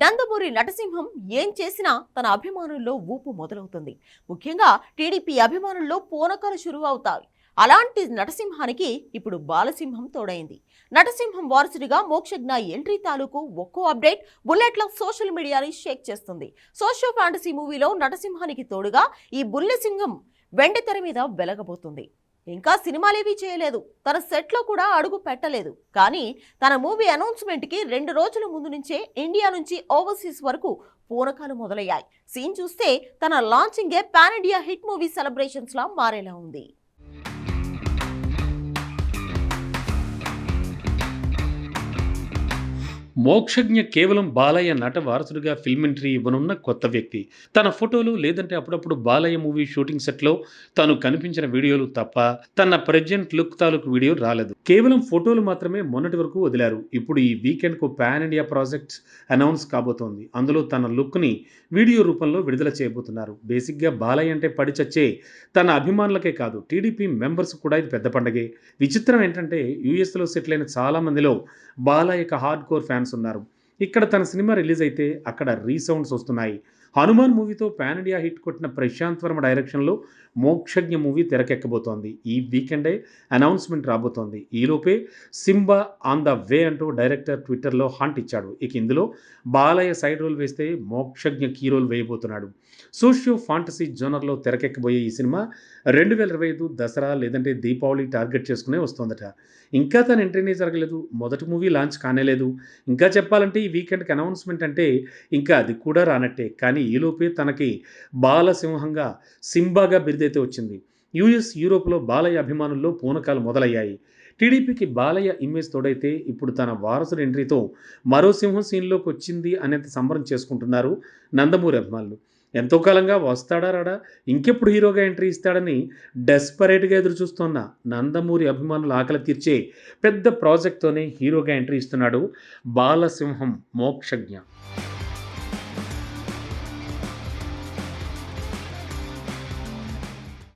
నందమూరి నటసింహం ఏం చేసినా తన అభిమానుల్లో ఊపు మొదలవుతుంది. ముఖ్యంగా టీడీపీ అభిమానుల్లో పూనకాలు చురువవుతాయి అలాంటి నటసింహానికి ఇప్పుడు బాలసింహం తోడైంది. నటసింహం వారసుడిగా మోక్షజ్ఞ ఎంట్రీ తాలూకు ఒక్కో అప్డేట్ బుల్లెట్ల సోషల్ మీడియాని షేక్ చేస్తుంది. సోషల్ ఫ్యాంటసీ మూవీలో నటసింహానికి తోడుగా ఈ బుల్లెసింహం వెండితెర మీద వెలగబోతుంది. ఇంకా సినిమాలేవి చేయలేదు. తన సెట్లో కూడా అడుగు పెట్టలేదు. కానీ తన మూవీ అనౌన్స్మెంట్కి రెండు రోజుల ముందు నుంచే ఇండియా నుంచి ఓవర్సీస్ వరకు పూనకాలు మొదలయ్యాయి. సీన్ చూస్తే తన లాంచింగే పాన్ ఇండియా హిట్ మూవీ సెలబ్రేషన్స్లా మారేలా ఉంది. మోక్షజ్ఞ కేవలం బాలయ్య నట వారసుడిగా ఫిల్మ్ ఎంట్రీ ఇవ్వనున్న కొత్త వ్యక్తి. తన ఫోటోలు లేదంటే అప్పుడప్పుడు బాలయ్య మూవీ షూటింగ్ సెట్లో తాను కనిపించిన వీడియోలు తప్ప తన ప్రజెంట్ లుక్ తాలూకు వీడియో రాలేదు. కేవలం ఫోటోలు మాత్రమే మొన్నటి వరకు వదిలారు. ఇప్పుడు ఈ వీకెండ్కు పాన్ ఇండియా ప్రాజెక్ట్ అనౌన్స్ కాబోతోంది. అందులో తన లుక్ని వీడియో రూపంలో విడుదల చేయబోతున్నారు. బేసిక్గా బాలయ్య అంటే పడి చచ్చే తన అభిమానులకే కాదు టీడీపీ మెంబర్స్ కూడా ఇది పెద్ద పండగే. విచిత్రం ఏంటంటే యూఎస్లో సెటిల్ అయిన చాలామందిలో బాలయ్యక హార్డ్ కోర్ ఫ్యాన్స్ ఉన్నారు. ఇక్కడ తన సినిమా రిలీజ్ అయితే అక్కడ రీసౌండ్స్ వస్తున్నాయి. హనుమాన్ మూవీతో పాన్ ఇండియా హిట్ కొట్టిన ప్రశాంత్ వర్మ డైరెక్షన్లో మోక్షజ్ఞ మూవీ తెరకెక్కబోతోంది. ఈ వీకెండే అనౌన్స్మెంట్ రాబోతోంది. ఈలోపే సింబా ఆన్ ద వే అంటూ డైరెక్టర్ ట్విట్టర్లో హాంట్ ఇచ్చాడు. ఇక ఇందులో బాలయ్య సైడ్ రోల్ వేస్తే మోక్షజ్ఞ కీ రోల్ వేయబోతున్నాడు. సోషియో ఫాంటసీ జోనర్లో తెరకెక్కబోయే ఈ సినిమా రెండు వేల ఇరవై ఐదు దసరా లేదంటే దీపావళి టార్గెట్ చేసుకునే వస్తోందట. ఇంకా తన ఎంట్రీనే జరగలేదు. మొదటి మూవీ లాంచ్ కానేలేదు. ఇంకా చెప్పాలంటే ఈ వీకెండ్కి అనౌన్స్మెంట్ అంటే ఇంకా అది కూడా రానట్టే. కానీ ఈలోపే తనకి బాలసింహంగా సింబాగా బిరుదైతే వచ్చింది. యుఎస్ యూరోప్లో బాలయ్య అభిమానుల్లో పూనకాలు మొదలయ్యాయి. టీడీపీకి బాలయ్య ఇమేజ్ తోడైతే ఇప్పుడు తన వారసుడి ఎంట్రీతో మరో సింహం సీన్లోకి వచ్చింది అనేంత సంబరం చేసుకుంటున్నారు నందమూరి అభిమానులు. ఎంతో కాలంగా వస్తాడా రాడా? ఇంకెప్పుడు హీరోగా ఎంట్రీ ఇస్తాడని డెస్పరేట్గా ఎదురు చూస్తున్న నందమూరి అభిమానుల ఆకలి తీర్చే పెద్ద ప్రాజెక్ట్తోనే హీరోగా ఎంట్రీ ఇస్తున్నాడు బాలసింహం మోక్షజ్ఞ.